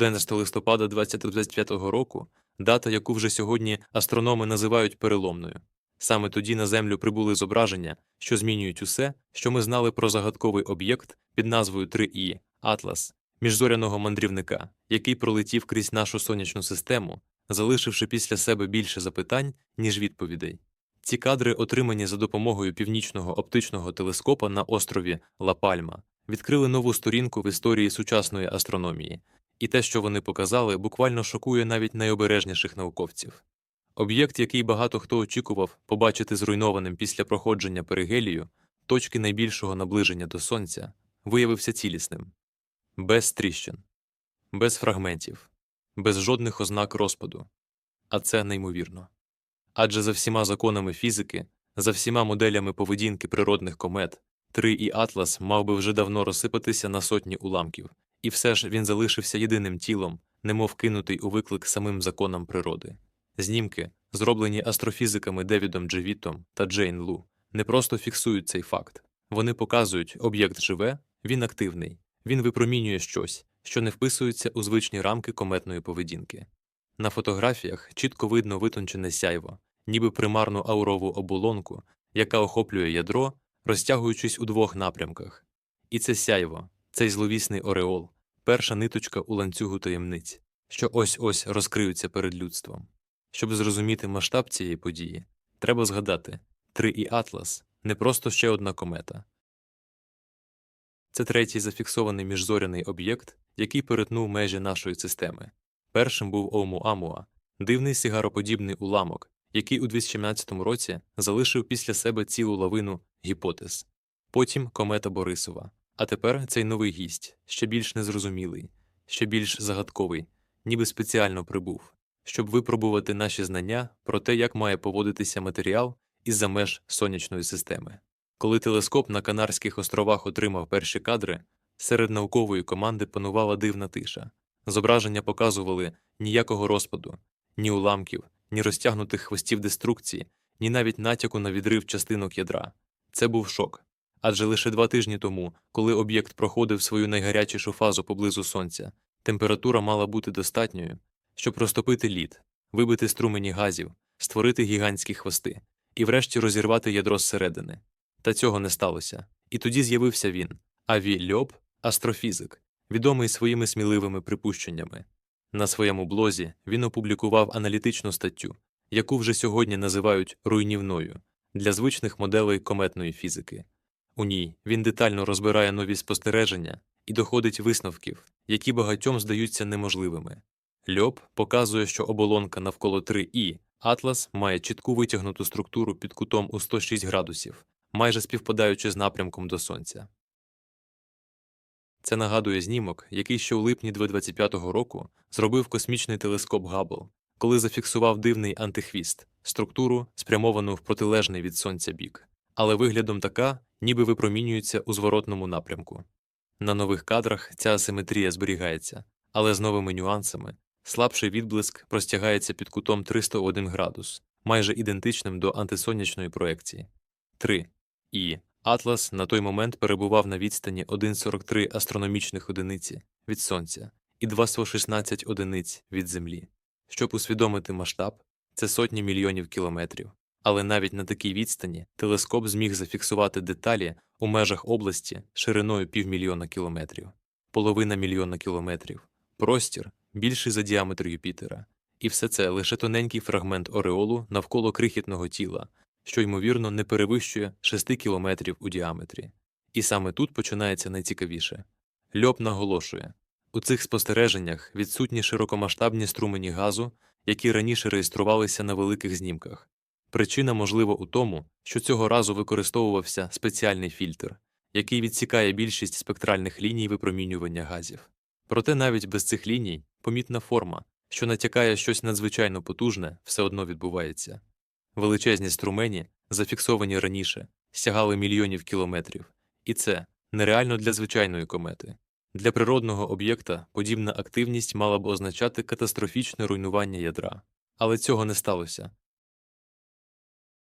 11 листопада 2025 року, дата, яку вже сьогодні астрономи називають переломною. Саме тоді на Землю прибули зображення, що змінюють усе, що ми знали про загадковий об'єкт під назвою 3І Атлас, міжзоряного мандрівника, який пролетів крізь нашу сонячну систему, залишивши після себе більше запитань, ніж відповідей. Ці кадри, отримані за допомогою північного оптичного телескопа на острові Ла-Пальма, відкрили нову сторінку в історії сучасної астрономії, і те, що вони показали, буквально шокує навіть найобережніших науковців. Об'єкт, який багато хто очікував побачити зруйнованим після проходження перигелію, точки найбільшого наближення до Сонця, виявився цілісним, без тріщин, без фрагментів, без жодних ознак розпаду. А це неймовірно. Адже за всіма законами фізики, за всіма моделями поведінки природних комет, 3 і Атлас мав би вже давно розсипатися на сотні уламків, і все ж він залишився єдиним тілом, немов кинутий у виклик самим законам природи. Знімки, зроблені астрофізиками Девідом Джевітом та Джейн Лу, не просто фіксують цей факт. Вони показують, об'єкт живе, він активний, він випромінює щось, що не вписується у звичні рамки кометної поведінки. На фотографіях чітко видно витончене сяйво, ніби примарну аурову оболонку, яка охоплює ядро, розтягуючись у двох напрямках. І це сяйво, цей зловісний ореол, перша ниточка у ланцюгу таємниць, що ось ось розкриються перед людством. Щоб зрозуміти масштаб цієї події, треба згадати 3 і Атлас не просто ще одна комета. Це третій зафіксований міжзоряний об'єкт, який перетнув межі нашої системи. Першим був Оумуамуа, дивний сигароподібний уламок, який у 2017 році залишив після себе цілу лавину гіпотез. Потім комета Борисова. А тепер цей новий гість, ще більш незрозумілий, ще більш загадковий, ніби спеціально прибув, щоб випробувати наші знання про те, як має поводитися матеріал із-за меж сонячної системи. Коли телескоп на Канарських островах отримав перші кадри, серед наукової команди панувала дивна тиша. Зображення показували ніякого розпаду, ні уламків, ні розтягнутих хвостів деструкції, ні навіть натяку на відрив частинок ядра. Це був шок. Адже лише два тижні тому, коли об'єкт проходив свою найгарячішу фазу поблизу сонця, температура мала бути достатньою, щоб розтопити лід, вибити струмені газів, створити гігантські хвости і врешті розірвати ядро зсередини. Та цього не сталося. І тоді з'явився він Аві Льоб, астрофізик, відомий своїми сміливими припущеннями. На своєму блозі він опублікував аналітичну статтю, яку вже сьогодні називають руйнівною для звичних моделей кометної фізики. У ній він детально розбирає нові спостереження і доходить висновків, які багатьом здаються неможливими. Льоб показує, що оболонка навколо 3І Атлас має чітку витягнуту структуру під кутом у 106 градусів, майже співпадаючи з напрямком до Сонця. Це нагадує знімок, який ще у липні 2025 року зробив космічний телескоп Габл, коли зафіксував дивний антихвіст структуру, спрямовану в протилежний від сонця бік, але виглядом така, ніби випромінюється у зворотному напрямку. На нових кадрах ця асиметрія зберігається, але з новими нюансами слабший відблиск простягається під кутом 301 градус, майже ідентичним до антисонячної проекції. 3. І Атлас на той момент перебував на відстані 1,43 астрономічних одиниці від Сонця і 216 одиниць від Землі. Щоб усвідомити масштаб, це сотні мільйонів кілометрів. Але навіть на такій відстані телескоп зміг зафіксувати деталі у межах області шириною півмільйона кілометрів, половина мільйона кілометрів, простір більший за діаметр Юпітера, і все це лише тоненький фрагмент ореолу навколо крихітного тіла, що ймовірно не перевищує 6 кілометрів у діаметрі. І саме тут починається найцікавіше. Льоб наголошує у цих спостереженнях відсутні широкомасштабні струмені газу, які раніше реєструвалися на великих знімках. Причина, можливо, у тому, що цього разу використовувався спеціальний фільтр, який відсікає більшість спектральних ліній випромінювання газів. Проте навіть без цих ліній помітна форма, що натякає щось надзвичайно потужне, все одно відбувається. Величезні струмені, зафіксовані раніше, сягали мільйонів кілометрів, і це нереально для звичайної комети. Для природного об'єкта подібна активність мала б означати катастрофічне руйнування ядра, але цього не сталося.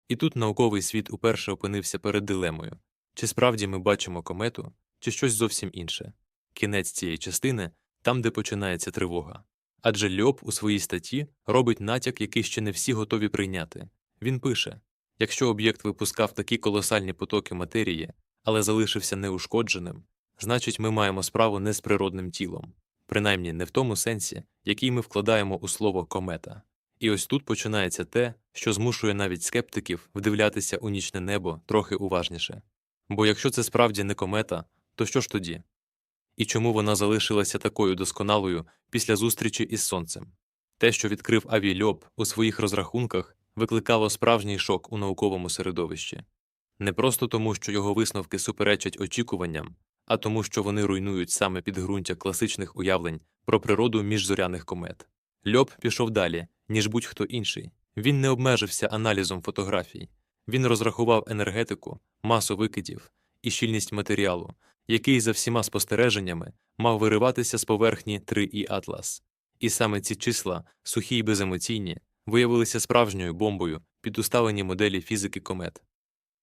І тут науковий світ уперше опинився перед дилемою чи справді ми бачимо комету, чи щось зовсім інше. Кінець цієї частини там, де починається тривога. Адже Льоб у своїй статті робить натяк, який ще не всі готові прийняти. Він пише якщо об'єкт випускав такі колосальні потоки матерії, але залишився неушкодженим, значить ми маємо справу не з природним тілом, принаймні не в тому сенсі, який ми вкладаємо у слово комета. І ось тут починається те, що змушує навіть скептиків вдивлятися у нічне небо трохи уважніше. Бо якщо це справді не комета, то що ж тоді? І чому вона залишилася такою досконалою після зустрічі із сонцем? Те, що відкрив авіальоб у своїх розрахунках, викликало справжній шок у науковому середовищі. Не просто тому, що його висновки суперечать очікуванням, а тому, що вони руйнують саме підґрунтя класичних уявлень про природу міжзоряних комет. Льоб пішов далі, ніж будь-хто інший. Він не обмежився аналізом фотографій, він розрахував енергетику, масу викидів і щільність матеріалу, який за всіма спостереженнями мав вириватися з поверхні 3І Атлас. І саме ці числа, сухі й беземоційні, виявилися справжньою бомбою під усталені моделі фізики комет.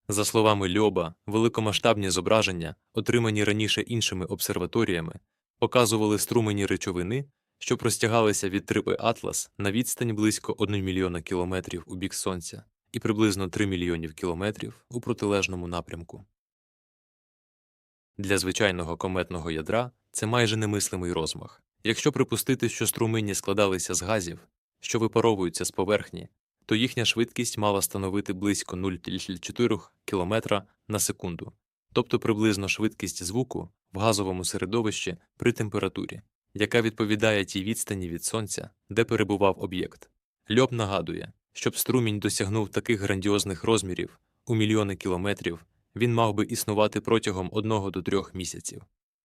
За словами Льоба, великомасштабні зображення, отримані раніше іншими обсерваторіями, показували струмені речовини, що простягалися від трипи Атлас на відстань близько 1 мільйона кілометрів у бік Сонця і приблизно 3 мільйонів кілометрів у протилежному напрямку. Для звичайного кометного ядра це майже немислимий розмах. Якщо припустити, що струмені складалися з газів, що випаровуються з поверхні, то їхня швидкість мала становити близько 0,4 км на секунду, тобто приблизно швидкість звуку в газовому середовищі при температурі, яка відповідає тій відстані від сонця, де перебував об'єкт. Льоб нагадує, щоб струмінь досягнув таких грандіозних розмірів у мільйони кілометрів, він мав би існувати протягом одного до трьох місяців.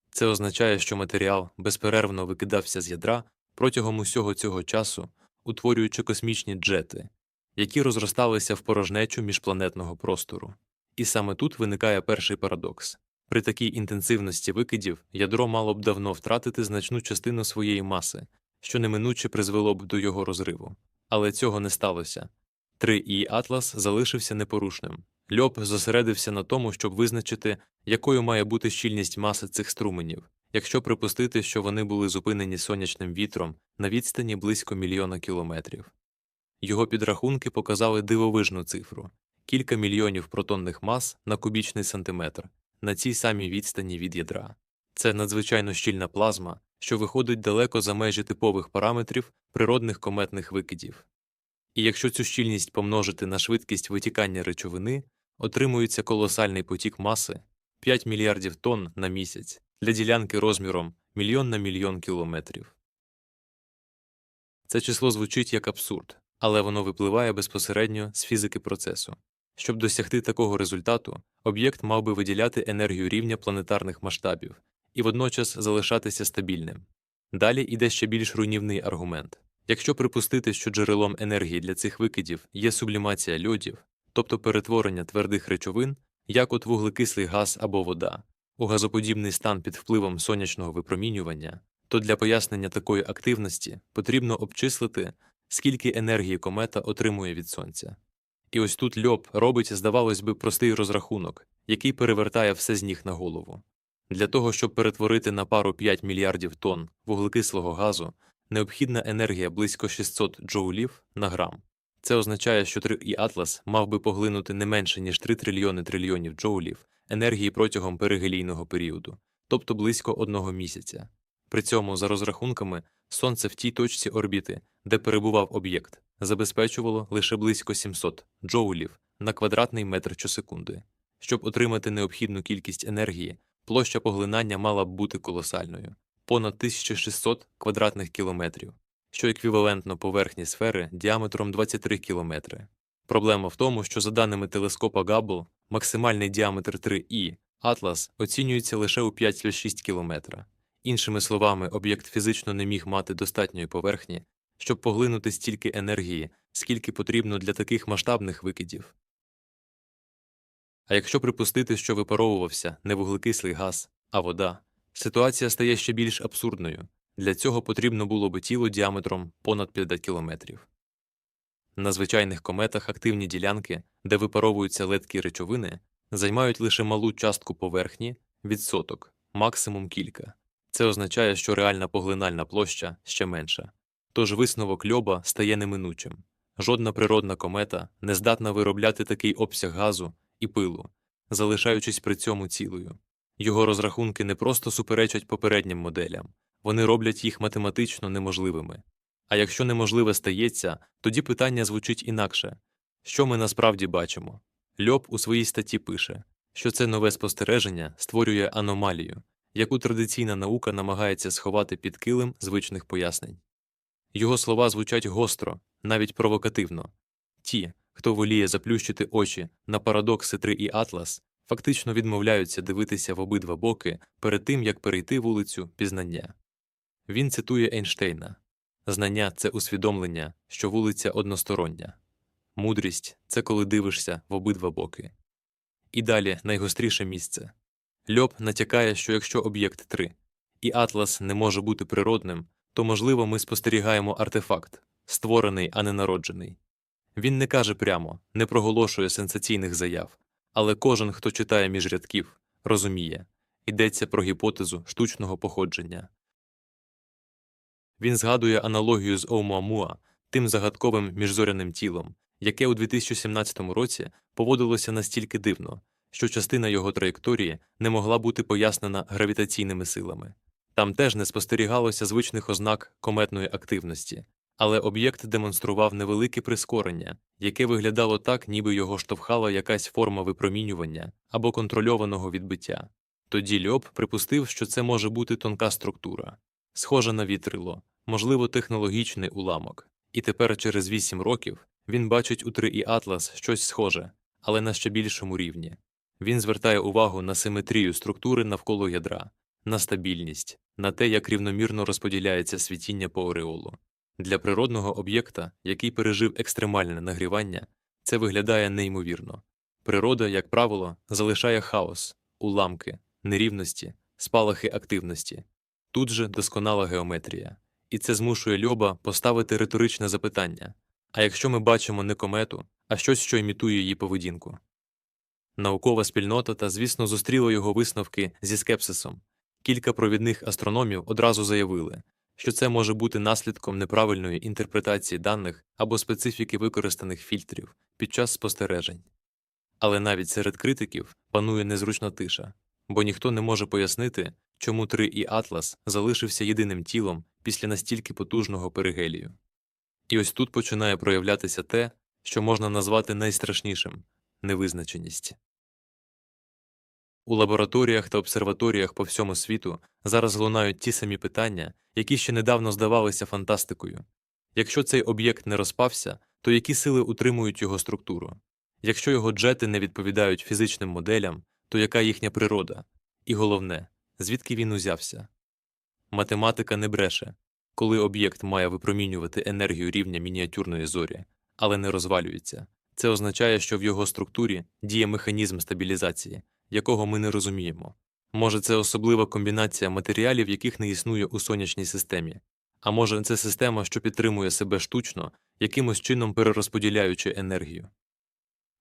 Це означає, що матеріал безперервно викидався з ядра протягом усього цього часу, утворюючи космічні джети, які розросталися в порожнечу міжпланетного простору. І саме тут виникає перший парадокс. При такій інтенсивності викидів ядро мало б давно втратити значну частину своєї маси, що неминуче призвело б до його розриву. Але цього не сталося. 3І Атлас залишився непорушним. Льоб зосередився на тому, щоб визначити, якою має бути щільність маси цих струменів, якщо припустити, що вони були зупинені сонячним вітром на відстані близько мільйона кілометрів. Його підрахунки показали дивовижну цифру кілька мільйонів протонних мас на кубічний сантиметр на цій самій відстані від ядра. Це надзвичайно щільна плазма, що виходить далеко за межі типових параметрів природних кометних викидів. І якщо цю щільність помножити на швидкість витікання речовини, отримується колосальний потік маси 5 мільярдів тонн на місяць для ділянки розміром мільйон на мільйон кілометрів. Це число звучить як абсурд, але воно випливає безпосередньо з фізики процесу. Щоб досягти такого результату, об'єкт мав би виділяти енергію рівня планетарних масштабів і водночас залишатися стабільним. Далі йде ще більш руйнівний аргумент. Якщо припустити, що джерелом енергії для цих викидів є сублімація льодів, тобто перетворення твердих речовин, як от вуглекислий газ або вода, у газоподібний стан під впливом сонячного випромінювання, то для пояснення такої активності потрібно обчислити, скільки енергії комета отримує від сонця. І ось тут льоб робить, здавалось би, простий розрахунок, який перевертає все з ніг на голову. Для того, щоб перетворити на пару 5 мільярдів тонн вуглекислого газу, необхідна енергія близько 600 джоулів на грам. Це означає, що 3 і Атлас мав би поглинути не менше, ніж 3 трильйони трильйонів джоулів енергії протягом перигелійного періоду, тобто близько одного місяця. При цьому, за розрахунками, Сонце в тій точці орбіти, де перебував об'єкт, забезпечувало лише близько 700 джоулів на квадратний метр щосекунди. Щоб отримати необхідну кількість енергії, площа поглинання мала б бути колосальною понад 1600 квадратних кілометрів, що еквівалентно поверхні сфери діаметром 23 кілометри. Проблема в тому, що за даними телескопа Габбл, максимальний діаметр 3І Атлас оцінюється лише у 5,6 кілометра. Іншими словами, об'єкт фізично не міг мати достатньої поверхні, щоб поглинути стільки енергії, скільки потрібно для таких масштабних викидів. А якщо припустити, що випаровувався не вуглекислий газ, а вода, ситуація стає ще більш абсурдною для цього потрібно було би тіло діаметром понад 50 кілометрів. На звичайних кометах активні ділянки, де випаровуються ледкі речовини, займають лише малу частку поверхні відсоток, максимум кілька. Це означає, що реальна поглинальна площа ще менша. Тож висновок льоба стає неминучим. Жодна природна комета не здатна виробляти такий обсяг газу і пилу, залишаючись при цьому цілою. Його розрахунки не просто суперечать попереднім моделям, вони роблять їх математично неможливими. А якщо неможливе стається, тоді питання звучить інакше що ми насправді бачимо? Льоб у своїй статті пише, що це нове спостереження створює аномалію, яку традиційна наука намагається сховати під килим звичних пояснень. Його слова звучать гостро, навіть провокативно. Ті, хто воліє заплющити очі на парадокси 3 і Атлас, фактично відмовляються дивитися в обидва боки перед тим, як перейти вулицю пізнання. Він цитує Ейнштейна Знання це усвідомлення, що вулиця одностороння. Мудрість це коли дивишся в обидва боки. І далі найгостріше місце. Льоб натякає, що якщо об'єкт 3 і Атлас не може бути природним, то, можливо, ми спостерігаємо артефакт, створений, а не народжений. Він не каже прямо, не проголошує сенсаційних заяв, але кожен, хто читає між рядків, розуміє йдеться про гіпотезу штучного походження. Він згадує аналогію з Оумуамуа, тим загадковим міжзоряним тілом, яке у 2017 році поводилося настільки дивно, що частина його траєкторії не могла бути пояснена гравітаційними силами. Там теж не спостерігалося звичних ознак кометної активності, але об'єкт демонстрував невелике прискорення, яке виглядало так, ніби його штовхала якась форма випромінювання або контрольованого відбиття. Тоді Льоб припустив, що це може бути тонка структура, схожа на вітрило, можливо, технологічний уламок, і тепер через вісім років він бачить у 3 і Атлас щось схоже, але на ще більшому рівні. Він звертає увагу на симетрію структури навколо ядра, на стабільність, на те, як рівномірно розподіляється світіння по ореолу. Для природного об'єкта, який пережив екстремальне нагрівання, це виглядає неймовірно. Природа, як правило, залишає хаос, уламки, нерівності, спалахи активності. Тут же досконала геометрія. І це змушує Льоба поставити риторичне запитання а якщо ми бачимо не комету, а щось, що імітує її поведінку. Наукова спільнота та, звісно, зустріла його висновки зі скепсисом. Кілька провідних астрономів одразу заявили, що це може бути наслідком неправильної інтерпретації даних або специфіки використаних фільтрів під час спостережень. Але навіть серед критиків панує незручна тиша, бо ніхто не може пояснити, чому 3 і Атлас залишився єдиним тілом після настільки потужного перигелію. І ось тут починає проявлятися те, що можна назвати найстрашнішим невизначеність. У лабораторіях та обсерваторіях по всьому світу зараз лунають ті самі питання, які ще недавно здавалися фантастикою. Якщо цей об'єкт не розпався, то які сили утримують його структуру? Якщо його джети не відповідають фізичним моделям, то яка їхня природа? І головне, звідки він узявся? Математика не бреше, коли об'єкт має випромінювати енергію рівня мініатюрної зорі, але не розвалюється, це означає, що в його структурі діє механізм стабілізації, якого ми не розуміємо. Може, це особлива комбінація матеріалів, яких не існує у сонячній системі, а може, це система, що підтримує себе штучно, якимось чином перерозподіляючи енергію.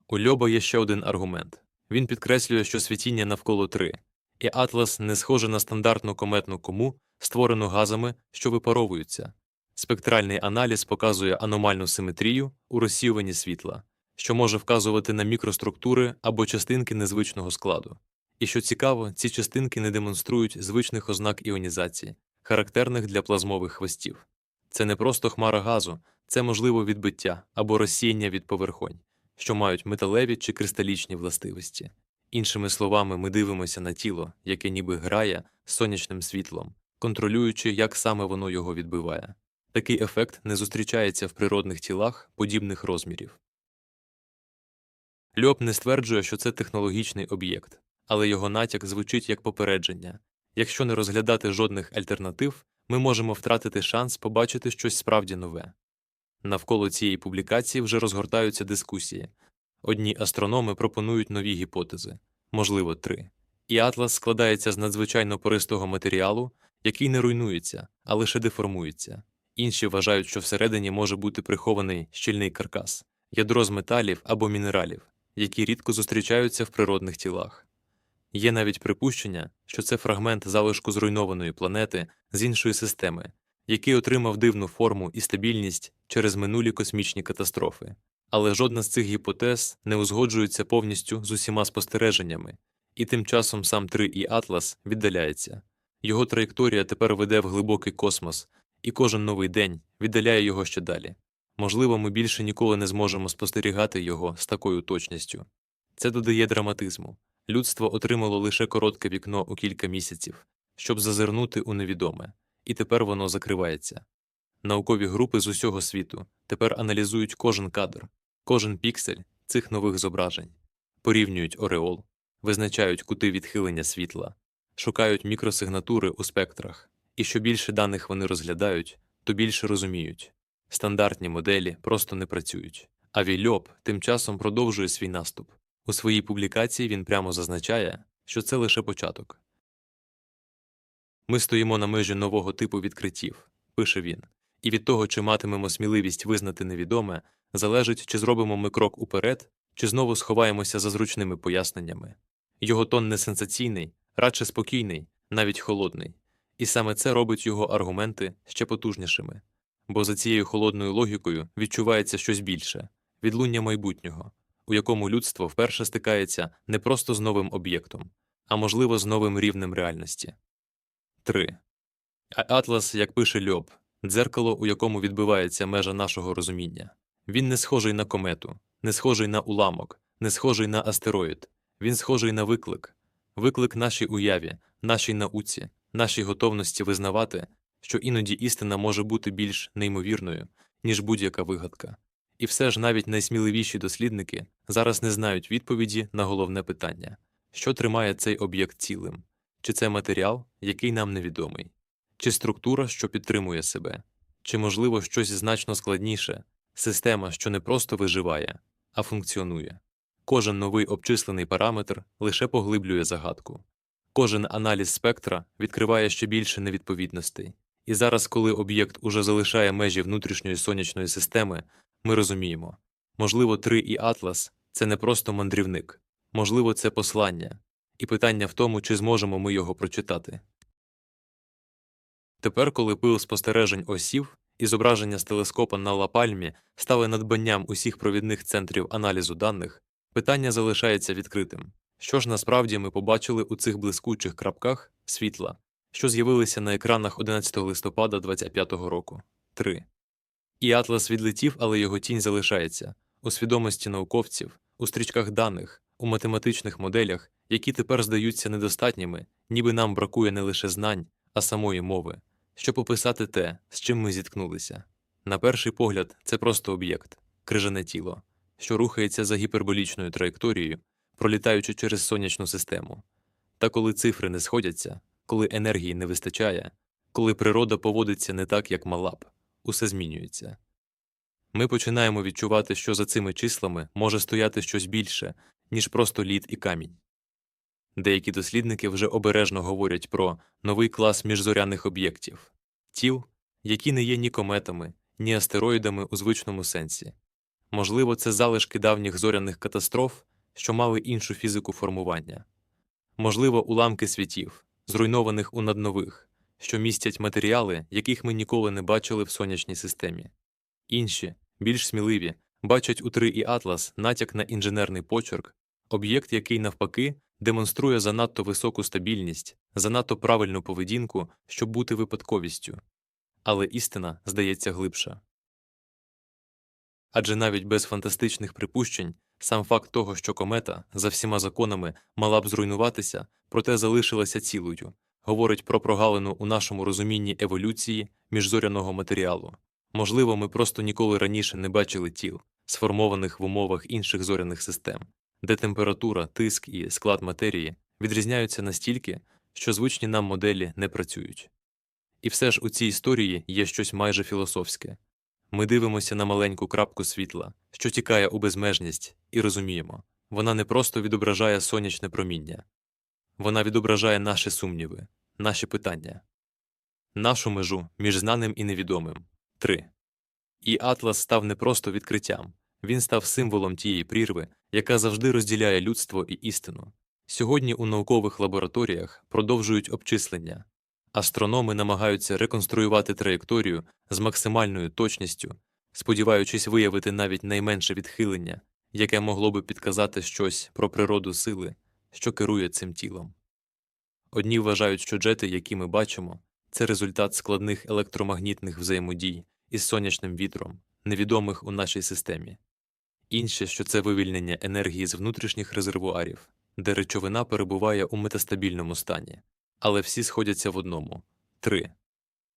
У Льоба є ще один аргумент він підкреслює, що світіння навколо три, і Атлас не схоже на стандартну кометну кому, створену газами, що випаровуються. Спектральний аналіз показує аномальну симетрію у розсіюванні світла, що може вказувати на мікроструктури або частинки незвичного складу. І що цікаво, ці частинки не демонструють звичних ознак іонізації, характерних для плазмових хвостів. Це не просто хмара газу, це можливо відбиття або розсіяння від поверхонь, що мають металеві чи кристалічні властивості. Іншими словами, ми дивимося на тіло, яке ніби грає з сонячним світлом, контролюючи, як саме воно його відбиває. Такий ефект не зустрічається в природних тілах подібних розмірів. Льоб не стверджує, що це технологічний об'єкт, але його натяк звучить як попередження якщо не розглядати жодних альтернатив, ми можемо втратити шанс побачити щось справді нове. Навколо цієї публікації вже розгортаються дискусії. Одні астрономи пропонують нові гіпотези, можливо, три. І атлас складається з надзвичайно пористого матеріалу, який не руйнується, а лише деформується. Інші вважають, що всередині може бути прихований щільний каркас, ядро з металів або мінералів, які рідко зустрічаються в природних тілах. Є навіть припущення, що це фрагмент залишку зруйнованої планети з іншої системи, який отримав дивну форму і стабільність через минулі космічні катастрофи. Але жодна з цих гіпотез не узгоджується повністю з усіма спостереженнями, і тим часом сам 3 і Атлас віддаляється. Його траєкторія тепер веде в глибокий космос, і кожен новий день віддаляє його ще далі. Можливо, ми більше ніколи не зможемо спостерігати його з такою точністю. Це додає драматизму. Людство отримало лише коротке вікно у кілька місяців, щоб зазирнути у невідоме, і тепер воно закривається. Наукові групи з усього світу тепер аналізують кожен кадр, кожен піксель цих нових зображень, порівнюють ореол, визначають кути відхилення світла, шукають мікросигнатури у спектрах, і що більше даних вони розглядають, то більше розуміють. Стандартні моделі просто не працюють. А Вільоп тим часом продовжує свій наступ. У своїй публікації він прямо зазначає, що це лише початок. Ми стоїмо на межі нового типу відкриттів, пише він, і від того, чи матимемо сміливість визнати невідоме, залежить, чи зробимо ми крок уперед, чи знову сховаємося за зручними поясненнями. Його тон не сенсаційний, радше спокійний, навіть холодний, і саме це робить його аргументи ще потужнішими, бо за цією холодною логікою відчувається щось більше відлуння майбутнього, у якому людство вперше стикається не просто з новим об'єктом, а можливо з новим рівнем реальності. 3. А Атлас, як пише Льоб, дзеркало, у якому відбивається межа нашого розуміння. Він не схожий на комету, не схожий на уламок, не схожий на астероїд. Він схожий на виклик, виклик нашій уяві, нашій науці, нашій готовності визнавати, що іноді істина може бути більш неймовірною, ніж будь-яка вигадка. І все ж навіть найсміливіші дослідники зараз не знають відповіді на головне питання що тримає цей об'єкт цілим, чи це матеріал, який нам невідомий, чи структура, що підтримує себе, чи, можливо, щось значно складніше система, що не просто виживає, а функціонує. Кожен новий обчислений параметр лише поглиблює загадку, кожен аналіз спектра відкриває ще більше невідповідностей. І зараз, коли об'єкт уже залишає межі внутрішньої сонячної системи, ми розуміємо можливо, 3 і Атлас це не просто мандрівник, можливо, це послання, і питання в тому, чи зможемо ми його прочитати. Тепер, коли пил спостережень осів і зображення з телескопа на Лапальмі стали надбанням усіх провідних центрів аналізу даних, питання залишається відкритим. Що ж насправді ми побачили у цих блискучих крапках світла, що з'явилися на екранах 11 листопада 25 року? 3. І Атлас відлетів, але його тінь залишається у свідомості науковців, у стрічках даних, у математичних моделях, які тепер здаються недостатніми, ніби нам бракує не лише знань, а самої мови, щоб описати те, з чим ми зіткнулися. На перший погляд, це просто об'єкт, крижане тіло, що рухається за гіперболічною траєкторією, пролітаючи через сонячну систему. Та коли цифри не сходяться, коли енергії не вистачає, коли природа поводиться не так, як мала б, усе змінюється. Ми починаємо відчувати, що за цими числами може стояти щось більше, ніж просто лід і камінь. Деякі дослідники вже обережно говорять про новий клас міжзоряних об'єктів тіл, які не є ні кометами, ні астероїдами у звичному сенсі. Можливо, це залишки давніх зоряних катастроф, що мали іншу фізику формування, можливо, уламки світів, зруйнованих у наднових, що містять матеріали, яких ми ніколи не бачили в сонячній системі. Інші, більш сміливі, бачать у 3 і Атлас натяк на інженерний почерк, об'єкт, який, навпаки, демонструє занадто високу стабільність, занадто правильну поведінку, щоб бути випадковістю. Але істина здається глибша. Адже навіть без фантастичних припущень сам факт того, що комета за всіма законами мала б зруйнуватися, проте залишилася цілою, говорить про прогалину у нашому розумінні еволюції міжзоряного матеріалу. Можливо, ми просто ніколи раніше не бачили тіл, сформованих в умовах інших зоряних систем, де температура, тиск і склад матерії відрізняються настільки, що звичні нам моделі не працюють. І все ж у цій історії є щось майже філософське ми дивимося на маленьку крапку світла, що тікає у безмежність, і розуміємо вона не просто відображає сонячне проміння, вона відображає наші сумніви, наші питання, нашу межу між знаним і невідомим. 3. І Атлас став не просто відкриттям, він став символом тієї прірви, яка завжди розділяє людство і істину. Сьогодні у наукових лабораторіях продовжують обчислення. Астрономи намагаються реконструювати траєкторію з максимальною точністю, сподіваючись виявити навіть найменше відхилення, яке могло би підказати щось про природу сили, що керує цим тілом. Одні вважають, що джети, які ми бачимо, це результат складних електромагнітних взаємодій із сонячним вітром, невідомих у нашій системі. Інші, що це вивільнення енергії з внутрішніх резервуарів, де речовина перебуває у метастабільному стані, але всі сходяться в одному 3.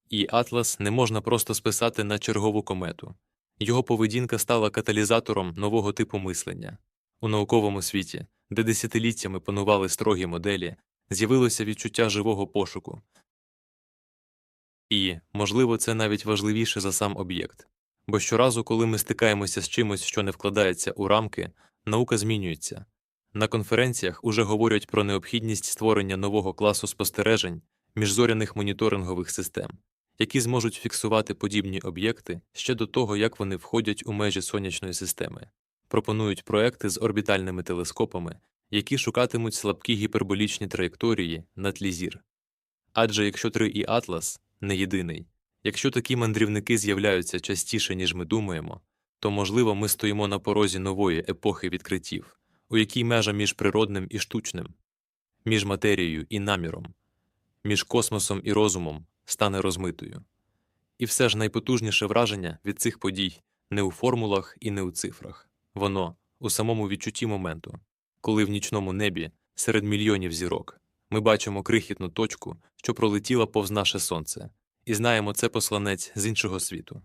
І Атлас не можна просто списати на чергову комету. Його поведінка стала каталізатором нового типу мислення. У науковому світі, де десятиліттями панували строгі моделі, з'явилося відчуття живого пошуку. І, можливо, це навіть важливіше за сам об'єкт. Бо щоразу, коли ми стикаємося з чимось, що не вкладається у рамки, наука змінюється. На конференціях уже говорять про необхідність створення нового класу спостережень міжзоряних моніторингових систем, які зможуть фіксувати подібні об'єкти ще до того, як вони входять у межі сонячної системи. Пропонують проекти з орбітальними телескопами, які шукатимуть слабкі гіперболічні траєкторії на тлі зір. Адже якщо 3 і Атлас не єдиний, якщо такі мандрівники з'являються частіше, ніж ми думаємо, то, можливо, ми стоїмо на порозі нової епохи відкриттів, у якій межа між природним і штучним, між матерією і наміром, між космосом і розумом стане розмитою. І все ж найпотужніше враження від цих подій не у формулах і не у цифрах, воно у самому відчутті моменту, коли в нічному небі серед мільйонів зірок ми бачимо крихітну точку, що пролетіла повз наше сонце, і знаємо, це посланець з іншого світу.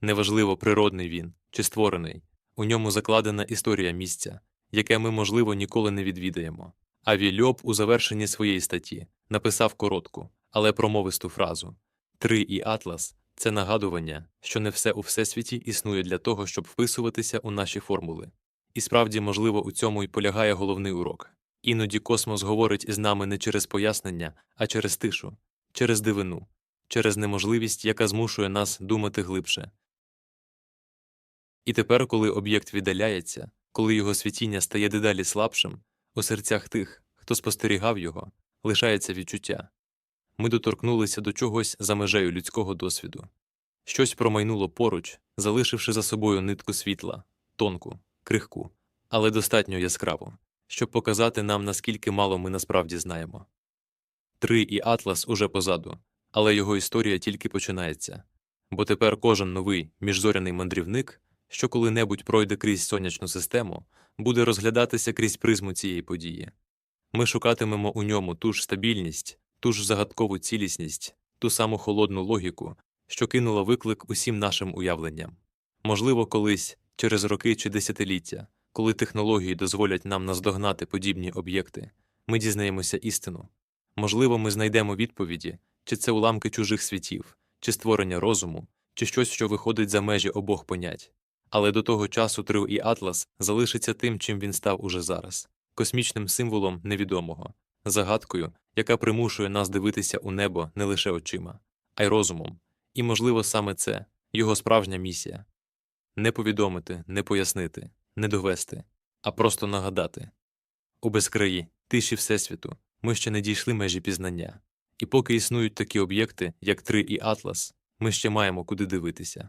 Неважливо, природний він чи створений, у ньому закладена історія місця, яке ми, можливо, ніколи не відвідаємо. А Вільоб у завершенні своєї статті написав коротку, але промовисту фразу Три і Атлас це нагадування, що не все у всесвіті існує для того, щоб вписуватися у наші формули. І справді, можливо, у цьому й полягає головний урок. Іноді космос говорить із нами не через пояснення, а через тишу, через дивину, через неможливість, яка змушує нас думати глибше. І тепер, коли об'єкт віддаляється, коли його світіння стає дедалі слабшим, у серцях тих, хто спостерігав його, лишається відчуття. Ми доторкнулися до чогось за межею людського досвіду. Щось промайнуло поруч, залишивши за собою нитку світла, тонку, крихку, але достатньо яскраву, щоб показати нам, наскільки мало ми насправді знаємо. Три і Атлас уже позаду, але його історія тільки починається, бо тепер кожен новий міжзоряний мандрівник, що коли-небудь пройде крізь сонячну систему, буде розглядатися крізь призму цієї події. Ми шукатимемо у ньому ту ж стабільність, ту ж загадкову цілісність, ту саму холодну логіку, що кинула виклик усім нашим уявленням. Можливо, колись, через роки чи десятиліття, коли технології дозволять нам наздогнати подібні об'єкти, ми дізнаємося істину. Можливо, ми знайдемо відповіді, чи це уламки чужих світів, чи створення розуму, чи щось, що виходить за межі обох понять. Але до того часу Трил і Атлас залишиться тим, чим він став уже зараз космічним символом невідомого, загадкою, яка примушує нас дивитися у небо не лише очима, а й розумом. І, можливо, саме це його справжня місія не повідомити, не пояснити, не довести, а просто нагадати у безкраї, тиші Всесвіту ми ще не дійшли межі пізнання, і поки існують такі об'єкти, як Три і Атлас, ми ще маємо куди дивитися.